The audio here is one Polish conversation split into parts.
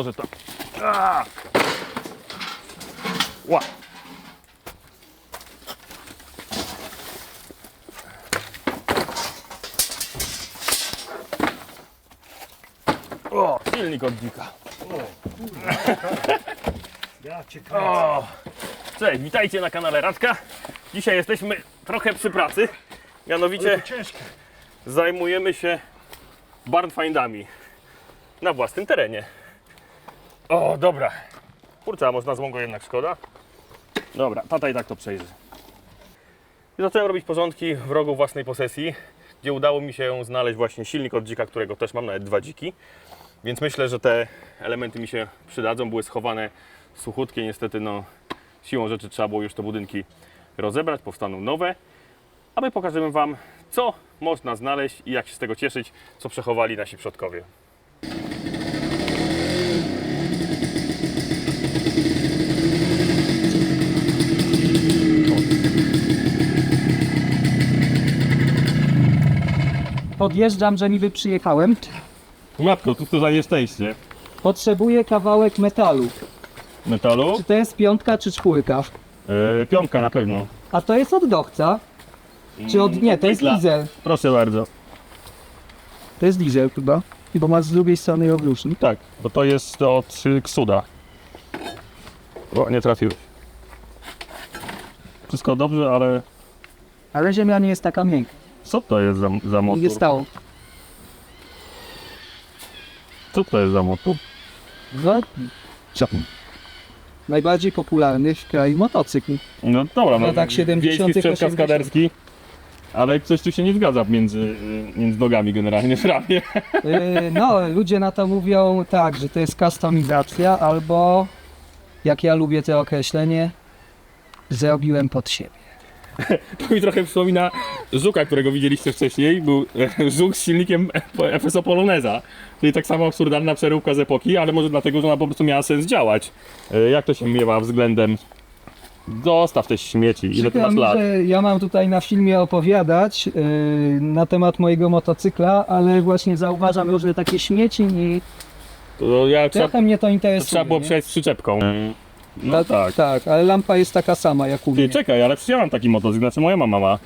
Może tak. A! Ła. O, silnik od dzika. Ja cię kręcę. O! Cześć, witajcie na kanale Radka. Dzisiaj jesteśmy trochę przy pracy. Mianowicie To ciężkie. zajmujemy się barnfindami na własnym terenie. O, dobra. Kurczę, a można złą go jednak szkoda. Dobra, tata i tak to przejrzy. I zacząłem robić porządki w rogu własnej posesji, gdzie udało mi się znaleźć właśnie silnik od dzika, którego też mam, nawet dwa dziki. Więc myślę, że te elementy mi się przydadzą. Były schowane suchutkie, niestety no siłą rzeczy trzeba było już te budynki rozebrać, powstaną nowe. A my pokażemy Wam, co można znaleźć i jak się z tego cieszyć, co przechowali nasi przodkowie. Podjeżdżam, że niby przyjechałem. Matko, tu to jesteście. Potrzebuję kawałek metalu. Metalu? Czy to jest piątka czy czwórka? Yy, piątka na pewno. A to jest oddowca? Czy od... Nie, to jest diesel. Proszę bardzo. To jest diesel chyba. Bo ma z drugiej strony obrusznik. Tak, bo to jest od y, Ksuda. O, nie trafiłeś. Wszystko dobrze, ale Ale ziemia nie jest taka miękka. Co to jest za, za motor? Nie stało. Co to jest za motor? No, najbardziej popularny w kraju motocykl. No dobra, no, W latach 70., wiejski sprzęt 80. kaskaderski. Ale coś tu się nie zgadza między, y, między nogami generalnie w ramie. Yy, no, ludzie na to mówią tak, że to jest kustomizacja albo, jak ja lubię to określenie, zrobiłem pod siebie. To mi trochę przypomina Żuka, którego widzieliście wcześniej. Był Żuk z silnikiem FSO Poloneza. Czyli tak samo absurdalna przeróbka z epoki, ale może dlatego, że ona po prostu miała sens działać. E, Jak to się miewa względem... Zostaw te śmieci. Ile ty masz mi, lat? że ja mam tutaj na filmie opowiadać yy, na temat mojego motocykla, ale właśnie zauważam różne takie śmieci i To ja trzeba, trochę mnie to to interesuje. trzeba było nie? przejść z przyczepką. No Ta- tak. Tak, ale lampa jest taka sama jak u Ty, mnie. czekaj, ale przecież ja mam taki motocykl, znaczy moja mama ma.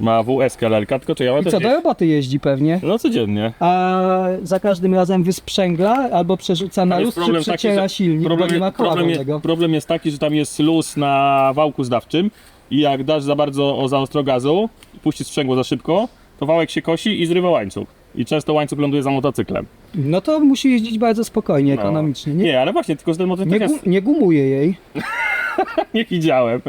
Ma WS LLK, tylko czy ja mam I też co, do roboty jeździ pewnie, No codziennie. a za każdym razem wysprzęgla albo przerzuca na Ale luz, jest czy taki, przeciera że silnik, Problem, bo nie ma koła problem, jest, wolnego. problem jest taki, że tam jest luz na wałku zdawczym i jak dasz za bardzo o za ostro gazu puścisz sprzęgło za szybko, to wałek się kosi i zrywa łańcuch. I często łańcuch ląduje za motocyklem. No to musi jeździć bardzo spokojnie, No. ekonomicznie. Nie, Nie, ale właśnie, tylko że ten motocykl nie, gu, nie gumuje jej. nie widziałem.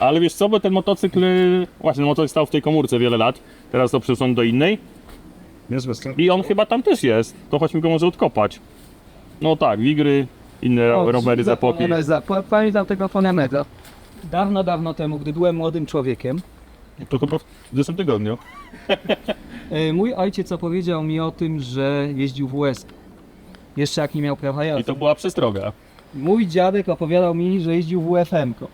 Ale wiesz co, bo ten motocykl, y, właśnie ten motocykl stał w tej komórce wiele lat, teraz to przesunął do innej strony. i on chyba tam też jest. To chodźmy go może odkopać. No tak, wigry, inne O, rowery z epoki. Fonemeza. Pa- Pamiętam tego Fonemeza. Dawno, dawno temu, gdy byłem młodym człowiekiem, To chyba w zeszłym tygodniu. E, mój ojciec opowiedział mi o tym, że jeździł w US. Jeszcze jak nie miał prawa I jazdy. to była przestroga. Mój dziadek opowiadał mi, że jeździł w UFM. -ko.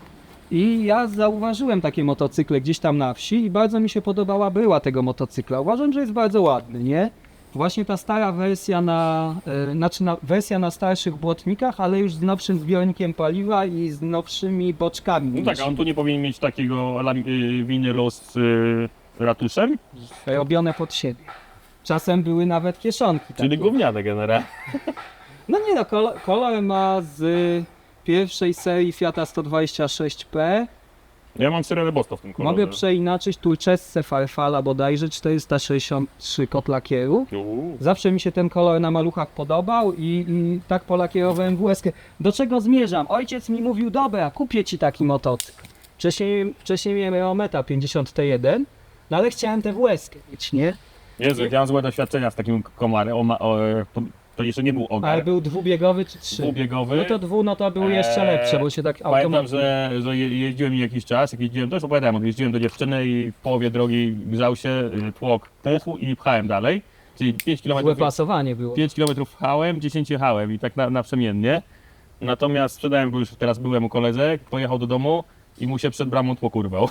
I ja zauważyłem takie motocykle gdzieś tam na wsi i bardzo mi się podobała była tego motocykla. Uważam, że jest bardzo ładny, nie? Właśnie ta stara wersja na, e, znaczy na, wersja na starszych błotnikach, ale już z nowszym zbiornikiem paliwa i z nowszymi boczkami. No tak, a on tu nie powinien mieć takiego y, winylu z y, ratuszem? robione pod siebie. Czasem były nawet kieszonki. Czyli takie. gówniane generalnie. No nie no, kolor, kolor ma z pierwszej serii Fiata 126P. Ja mam Syrenę Bosto w tym kolorze. Mogę przeinaczyć turczesce Farfala bodajże 463 kot lakieru. Uuu. Zawsze mi się ten kolor na maluchach podobał i, i tak polakierowałem WS. Do czego zmierzam? Ojciec mi mówił, dobra, kupię ci taki motocykl. Wcześniej, wcześniej miałem Reometa 50T1, no ale chciałem tę WS mieć, nie? Jezu, ja mam złe doświadczenia z takim komarem. O, ma- o, to, to jeszcze nie był ogar. Ale był dwubiegowy czy trzy? dwubiegowy. No to dwu, no to był jeszcze Eee, lepsze, bo się tak Pamiętam, że, że je- jeździłem jakiś czas, jak jeździłem, to już opowiadałem, jeździłem do dziewczyny i w połowie drogi grzał się y, tłok i pchałem dalej. Czyli 5 km, Złe pasowanie było. 5 km pchałem, 10 jechałem i tak na, naprzemiennie. Natomiast sprzedałem go już, teraz byłem u koledze, pojechał do domu i mu się przed bramą tłok urwał.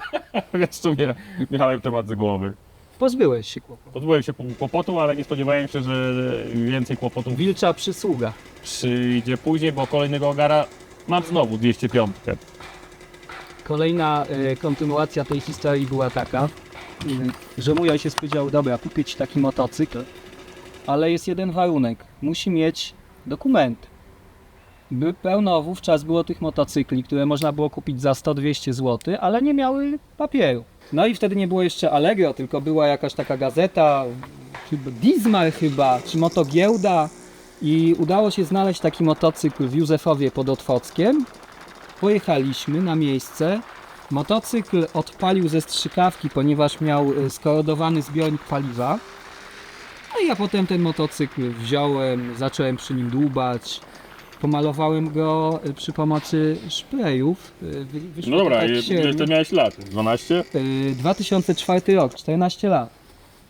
Więc tu mnie, miałem temat z głowy. pozbyłeś się kłopotu. Pozbyłem się kłopotu, ale nie spodziewałem się, że więcej kłopotów Wilcza przysługa. przyjdzie później, bo kolejnego ogara mam znowu 205. Kolejna e, kontynuacja tej historii była taka, e, że mój ojciec powiedział, dobra, kupię ci taki motocykl, ale jest jeden warunek, musi mieć dokumenty. By pełno wówczas było tych motocykli, które można było kupić za 100-200 zł, ale nie miały papieru. No i wtedy nie było jeszcze Allegro, tylko była jakaś taka gazeta, chyba Dismar chyba, czy Motogiełda i udało się znaleźć taki motocykl w Józefowie pod Otwockiem. Pojechaliśmy na miejsce. Motocykl odpalił ze strzykawki, ponieważ miał e, skorodowany zbiornik paliwa. No i ja potem ten motocykl wziąłem, zacząłem przy nim dłubać. Pomalowałem go e, przy pomocy szprejów. Wy- wyszło No to dobra, tak i średnio. ile miałeś lat? 12? E, 2004 rok, 14 lat.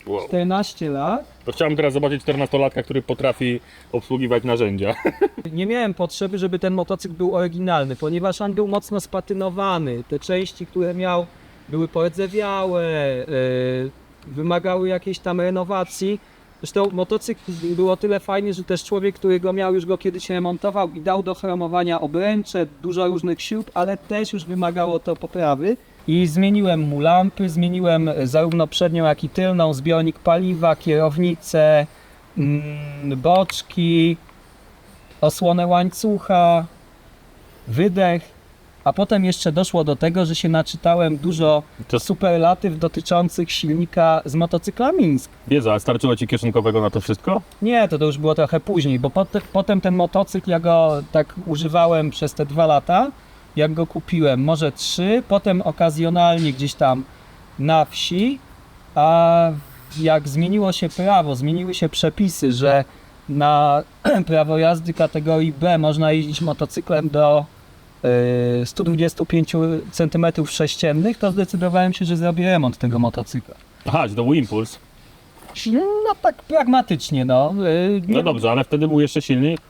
Wow. 14 lat. To chciałem teraz zobaczyć 14-latka, który potrafi obsługiwać narzędzia. Nie miałem potrzeby, żeby ten motocykl był oryginalny, ponieważ on był mocno spatynowany. Te części, które miał, były poedzewiałe, yy, wymagały jakiejś tam renowacji. Zresztą motocykl był o tyle fajny, że też człowiek, który go miał, już go kiedyś remontował i dał do chromowania obręcze, dużo różnych śrub, ale też już wymagało to poprawy. I zmieniłem mu lampy, zmieniłem zarówno przednią, jak i tylną, zbiornik paliwa, kierownicę, mm, boczki, osłonę łańcucha, wydech, a potem jeszcze doszło do tego, że się naczytałem dużo To- superlatyw dotyczących silnika z motocykla Mińsk. Wiedza, a starczyło ci kieszonkowego na to wszystko? Nie, to, to już było trochę później, bo pot, potem ten motocykl ja go tak używałem przez te dwa lata, jak go kupiłem, może trzy, potem okazjonalnie gdzieś tam na wsi, a jak zmieniło się prawo, zmieniły się przepisy, że na prawo jazdy kategorii B można jeździć motocyklem do 125 cm sześciennych, to zdecydowałem się, że zrobię remont tego motocykla. Aha, to był impuls. No tak pragmatycznie, no. y, No dobrze, ale wtedy był jeszcze silnik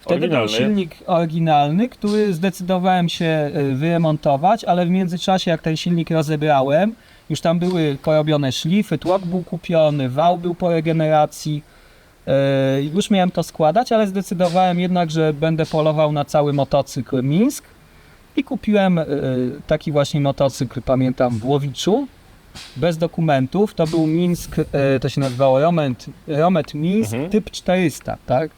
Wtedy był oryginalny. silnik oryginalny, który zdecydowałem się y, wyremontować, ale w międzyczasie jak ten silnik rozebrałem, już tam były porobione szlify, tłok był kupiony, wał był po regeneracji. y, Już miałem to składać, ale zdecydowałem jednak, że będę polował na cały motocykl Mińsk i kupiłem y, taki właśnie motocykl, pamiętam, w Łowiczu, bez dokumentów. To był Mińsk, y, to się nazywało Romet, Romet Mińsk Mhm. typ 400, tak?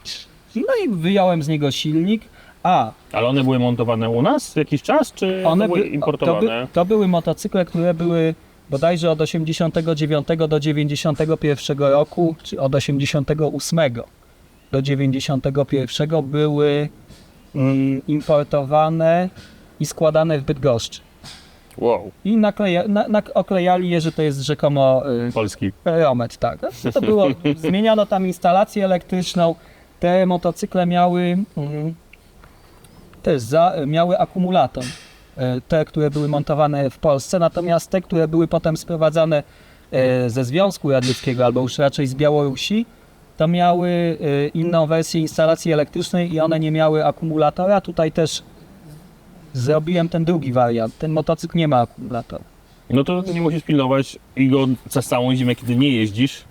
No i wyjąłem z niego silnik. A, Ale one były montowane u nas jakiś czas, czy one były by, to, importowane? by, to były motocykle, które były bodajże od 89 do 91 roku, czy od 88 do 91 były mm, importowane i składane w Bydgoszczy. Wow, I nakleja, na, na, oklejali je, że to jest rzekomo y, polski. Romet, tak. To było, zmieniano tam instalację elektryczną. Te motocykle miały mm, też za, miały akumulator. E, Te, które były montowane w Polsce, natomiast te, które były potem sprowadzane e, ze Związku Radzieckiego albo już raczej z Białorusi, to miały e, inną wersję instalacji elektrycznej i one nie miały akumulatora. Tutaj też zrobiłem ten drugi wariant. Ten motocykl nie ma akumulatora. No to nie musisz pilnować i go przez całą zimę, kiedy nie jeździsz,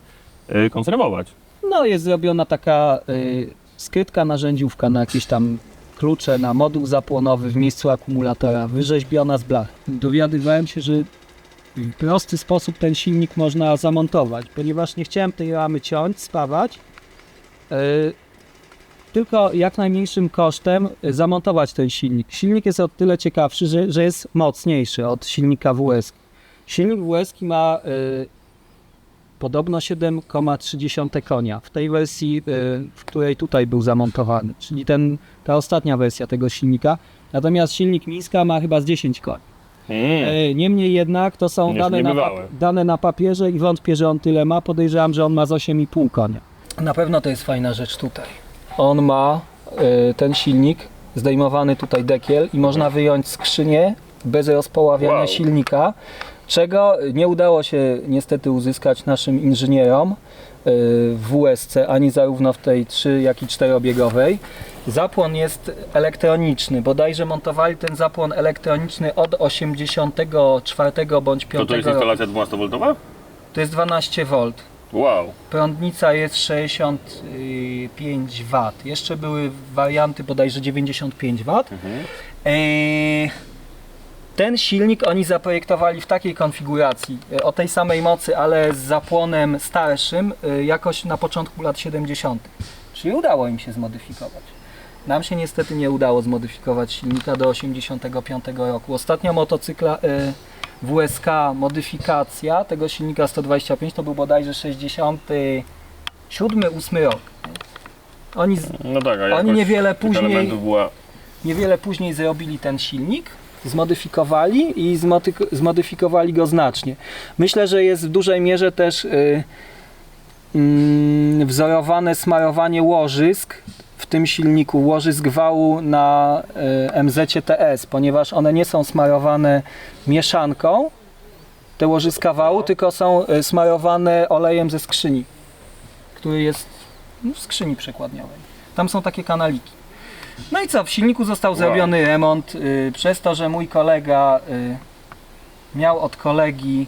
yy, konserwować. No, jest zrobiona taka y, skrytka narzędziówka na jakieś tam klucze, na moduł zapłonowy w miejscu akumulatora, wyrzeźbiona z blach. Dowiadywałem się, że w prosty sposób ten silnik można zamontować, ponieważ nie chciałem tej ramy ciąć, spawać, y, tylko jak najmniejszym kosztem y, zamontować ten silnik. Silnik jest o tyle ciekawszy, że, że jest mocniejszy od silnika WS. Silnik WS ma y, podobno 7,3 konia w tej wersji, y, w której tutaj był zamontowany, czyli ten, ta ostatnia wersja tego silnika. Natomiast silnik Mińska ma chyba z 10 koni. Mm. E, Niemniej jednak to są dane na, dane na papierze i wątpię, że on tyle ma. Podejrzewam, że on ma z 8,5 konia. Na pewno to jest fajna rzecz tutaj. On ma e, ten silnik, zdejmowany tutaj dekiel i można wyjąć skrzynię bez rozpoławiania Wow. silnika, czego nie udało się niestety uzyskać naszym inżynierom e, w WSC, ani zarówno w tej 3, jak i 4-biegowej. Zapłon jest elektroniczny, bodajże montowali ten zapłon elektroniczny od 84 bądź 5 To to jest roku. instalacja 12-woltowa? To jest 12 V. Wow. Prądnica jest 65 W. Jeszcze były warianty bodajże 95 W. Eee, ten silnik oni zaprojektowali w takiej konfiguracji, e, o tej samej mocy, ale z zapłonem starszym, e, jakoś na początku lat 70. Czyli udało im się zmodyfikować. Nam się niestety nie udało zmodyfikować silnika do 85 roku. Ostatnia motocykla e, WSK modyfikacja tego silnika 125 to był bodajże 67-8 rok. Oni, z- No tak, oni niewiele później była... Niewiele później zrobili ten silnik, zmodyfikowali i zmodyk- zmodyfikowali go znacznie. Myślę, że jest w dużej mierze też y, mm, wzorowane smarowanie łożysk tym silniku, łożysk wału na y, MZ-TS, ponieważ one nie są smarowane mieszanką, te łożyska wału, tylko są y, smarowane olejem ze skrzyni, który jest no, w skrzyni przekładniowej. Tam są takie kanaliki. No i co, w silniku został zrobiony remont y, przez to, że mój kolega y, miał od kolegi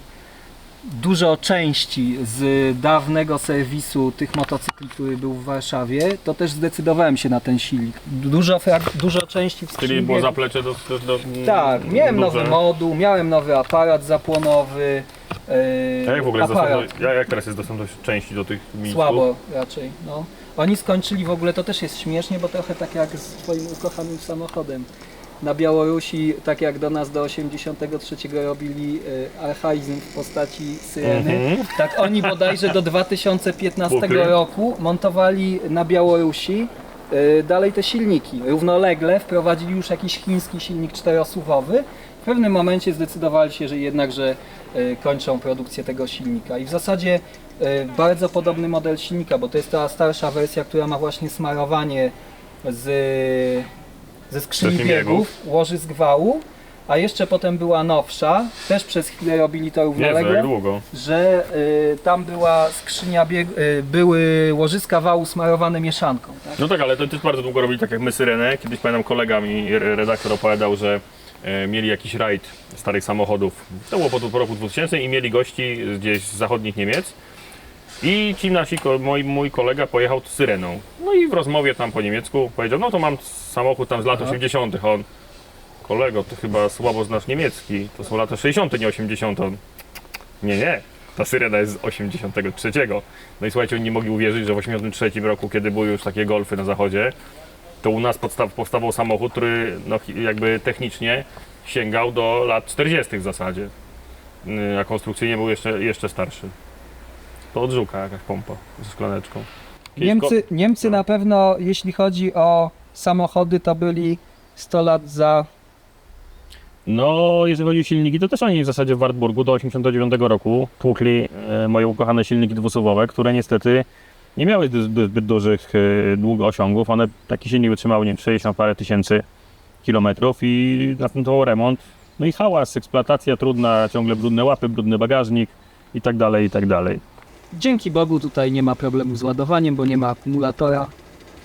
dużo części z dawnego serwisu tych motocykli, który był w Warszawie, to też zdecydowałem się na ten silnik. Dużo, dużo części w Czyli było zaplecze do... do, do Tak, miałem duże. nowy moduł, miałem nowy aparat zapłonowy. Yy, A jak w ogóle jest aparat jak, teraz jest dostępność części do tych minisków? Słabo raczej, no. Oni skończyli w ogóle, to też jest śmiesznie, bo trochę tak jak z twoim ukochanym samochodem. Na Białorusi, tak jak do nas do 83 robili e, archaizm w postaci syreny, Mhm. tak oni bodajże do 2015 Bukry. roku montowali na Białorusi e, dalej te silniki. Równolegle wprowadzili już jakiś chiński silnik czterosuwowy. W pewnym momencie zdecydowali się, że jednak, że e, kończą produkcję tego silnika. I w zasadzie bardzo podobny model silnika, bo to jest ta starsza wersja, która ma właśnie smarowanie z, ze skrzyni biegów, biegów. łożysk wału, a jeszcze potem była nowsza, też przez chwilę robili to równolegle długo. że y, tam była skrzynia bieg, y, były łożyska wału smarowane mieszanką. Tak? No tak, ale to też bardzo długo robili tak jak my Syrenę. Kiedyś pamiętam kolega mi, re- redaktor opowiadał, że e, mieli jakiś rajd starych samochodów. To było po, po roku 2000 i mieli gości gdzieś z zachodnich Niemiec. I ci nasi, mój, mój kolega pojechał z Syreną. No i w rozmowie tam po niemiecku powiedział, no to mam samochód tam z lat 80. A On, kolego, ty chyba słabo znasz niemiecki. To są lata 60., nie 80. On, nie, nie. Ta Syrena jest z 83. No i słuchajcie, oni nie mogli uwierzyć, że w 83 roku, kiedy były już takie golfy na zachodzie, to u nas podstaw, powstawał samochód, który no, jakby technicznie sięgał do lat 40. w zasadzie. Yy, A konstrukcyjnie był jeszcze, jeszcze starszy. To od żuka jakaś pompa ze szklaneczką. Niemcy, Niemcy na pewno, jeśli chodzi o samochody, to byli 100 lat za. No, jeżeli chodzi o silniki, to też oni w zasadzie w Wartburgu do 1989 roku tłukli e, moje ukochane silniki dwusuwowe, które niestety nie miały zbyt, dużych e, długoosiągów. One taki silnik wytrzymały, nie wiem, 60 parę tysięcy kilometrów i następował remont. No i hałas, eksploatacja trudna, ciągle brudne łapy, brudny bagażnik i tak dalej, i tak dalej. Dzięki Bogu tutaj nie ma problemu z ładowaniem, bo nie ma akumulatora.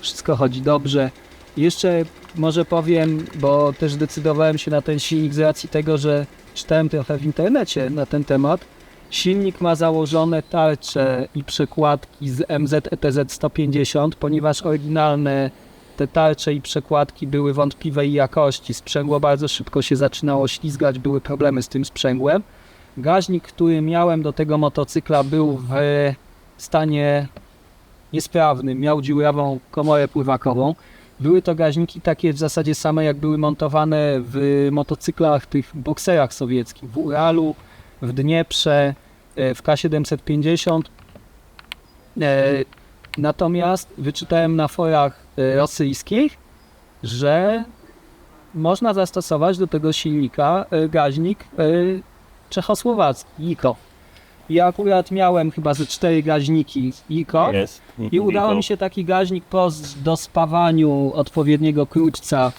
Wszystko chodzi dobrze. Jeszcze może powiem, bo też decydowałem się na ten silnik z racji tego, że czytałem trochę w internecie na ten temat. Silnik ma założone tarcze i przekładki z MZ ETZ 150, ponieważ oryginalne te tarcze i przekładki były wątpliwej jakości. Sprzęgło bardzo szybko się zaczynało ślizgać, były problemy z tym sprzęgłem. Gaźnik, który miałem do tego motocykla był w stanie niesprawnym, miał dziurawą komorę pływakową. Były to gaźniki takie w zasadzie same jak były montowane w motocyklach, tych bokserach sowieckich, w Uralu, w Dnieprze, e, w K750. E, Natomiast wyczytałem na forach e, rosyjskich, że można zastosować do tego silnika gaźnik czechosłowacki, IKO. Ja akurat miałem chyba ze cztery gaźniki IKO Jest. i udało mi się taki gaźnik po dospawaniu odpowiedniego krótca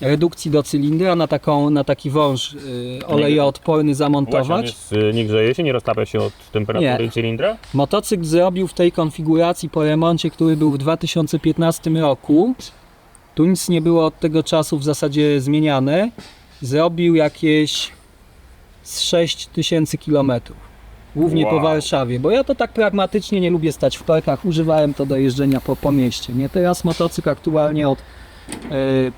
redukcji do cylindra na, taką, na taki wąż y, olejoodporny zamontować. Jest, y, nie grzeje się, nie roztapia się od temperatury Nie. cylindra? Motocykl zrobił w tej konfiguracji po remoncie, który był w 2015 roku. Tu nic nie było od tego czasu w zasadzie zmieniane. Zrobił jakieś z 6000 km. Głównie po Wow. Warszawie, bo ja to tak pragmatycznie nie lubię stać w parkach, używałem to do jeżdżenia po, po mieście. Nie teraz motocykl aktualnie od e,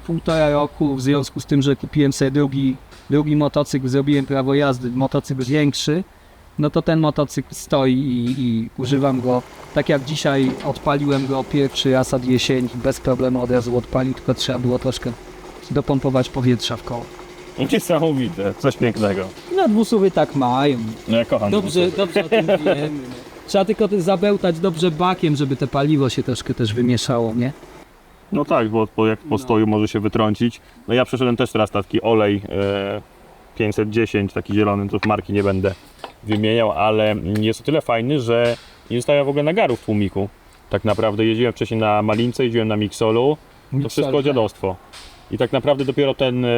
półtora roku, w związku z tym, że kupiłem sobie drugi, drugi motocykl, zrobiłem prawo jazdy, motocykl większy, no to ten motocykl stoi i, i używam go. Tak jak dzisiaj odpaliłem go pierwszy raz od jesieni, bez problemu od razu odpalił, tylko trzeba było troszkę dopompować powietrza w koło. Niesamowite, coś pięknego. No dwusuwy tak mają. No ja kocham. Dobrze, dobrze o tym wiemy. no. Trzeba tylko zabełtać dobrze bakiem, żeby te paliwo się troszkę też wymieszało, nie? No tak, bo, jak po stoju może się wytrącić. No ja przeszedłem też teraz taki olej e, 510, taki zielony, to marki nie będę wymieniał, ale jest o tyle fajny, że nie zostawia w ogóle nagarów w tłumiku. Tak naprawdę jeździłem wcześniej na Malince, jeździłem na Mixolu, to wszystko dziadostwo. I tak naprawdę dopiero ten, e,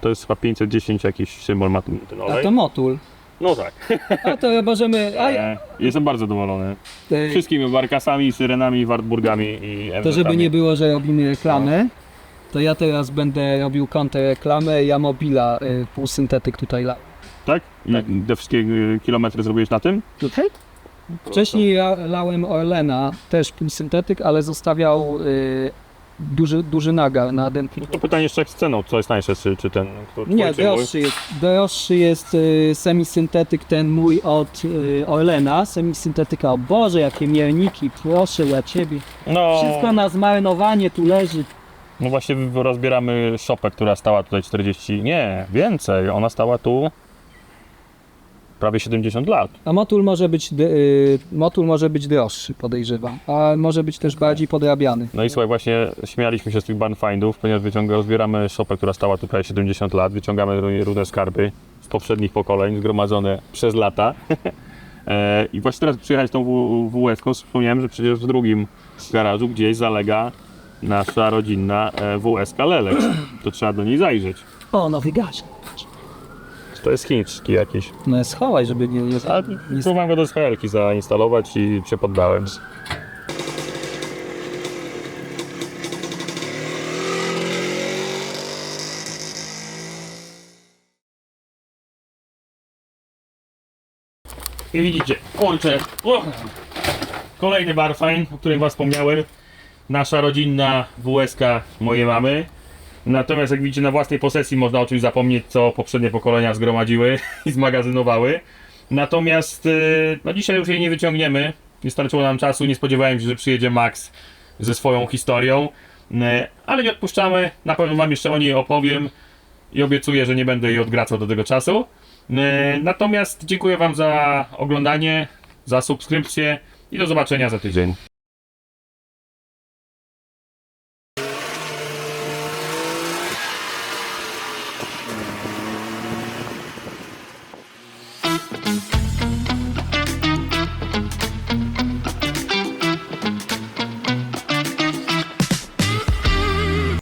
to jest chyba 510 jakiś symbol ma ten ten A olej. to motul. No tak, A to możemy. A, e, jestem bardzo zadowolony. e, Wszystkimi barkasami, syrenami, wartburgami i to żeby nie było, że robimy reklamę, to ja teraz będę robił kontrreklamę. Ja mobila y, półsyntetyk tutaj la. Tak? I te wszystkie kilometry zrobiłeś na tym? Tutaj? Wcześniej ja lałem Orlena, też półsyntetyk, ale zostawiał y, duży, duży nagar na dętki. No to pytanie jeszcze jak z ceną, co jest tańsze, czy, czy ten, który Nie, droższy jest, droższy jest y, semisyntetyk ten mój od y, Orlena. Semisyntetyka, o Boże, jakie mierniki, proszę ja Ciebie. No, Wszystko na zmarnowanie tu leży. no właśnie rozbieramy szopę, która stała tutaj 40, nie, więcej, ona stała tu prawie 70 lat. A motul może być, d- y, motul może być droższy, podejrzewam. A może być też bardziej podrabiany. No i słuchaj, właśnie śmialiśmy się z tych barnfindów, ponieważ wyciąga, rozbieramy szopę, która stała tu prawie 70 lat, wyciągamy rude skarby z poprzednich pokoleń, zgromadzone przez lata. E, I właśnie teraz przyjechać tą W- WS-ką, wspomniałem, że przecież w drugim garażu gdzieś zalega nasza rodzinna e, WS Lelex. To trzeba do niej zajrzeć. O, nowy gaz. To jest chiński jakiś. No schowaj, żeby nie... nie, Ale nie próbowałem go do SHL-ki zainstalować i się poddałem. I widzicie, kurczę, o, kolejny barfine, o którym was wspomniałem. Nasza rodzinna WSK mojej mamy. Natomiast jak widzicie na własnej posesji można o czymś zapomnieć, co poprzednie pokolenia zgromadziły i zmagazynowały. Natomiast y, no dzisiaj już jej nie wyciągniemy. Nie starczyło nam czasu, nie spodziewałem się, że przyjedzie Max ze swoją historią. Y, Ale nie odpuszczamy, na pewno wam jeszcze o niej opowiem i obiecuję, że nie będę jej odgracał do tego czasu. Y, Natomiast dziękuję wam za oglądanie, za subskrypcję i do zobaczenia za tydzień.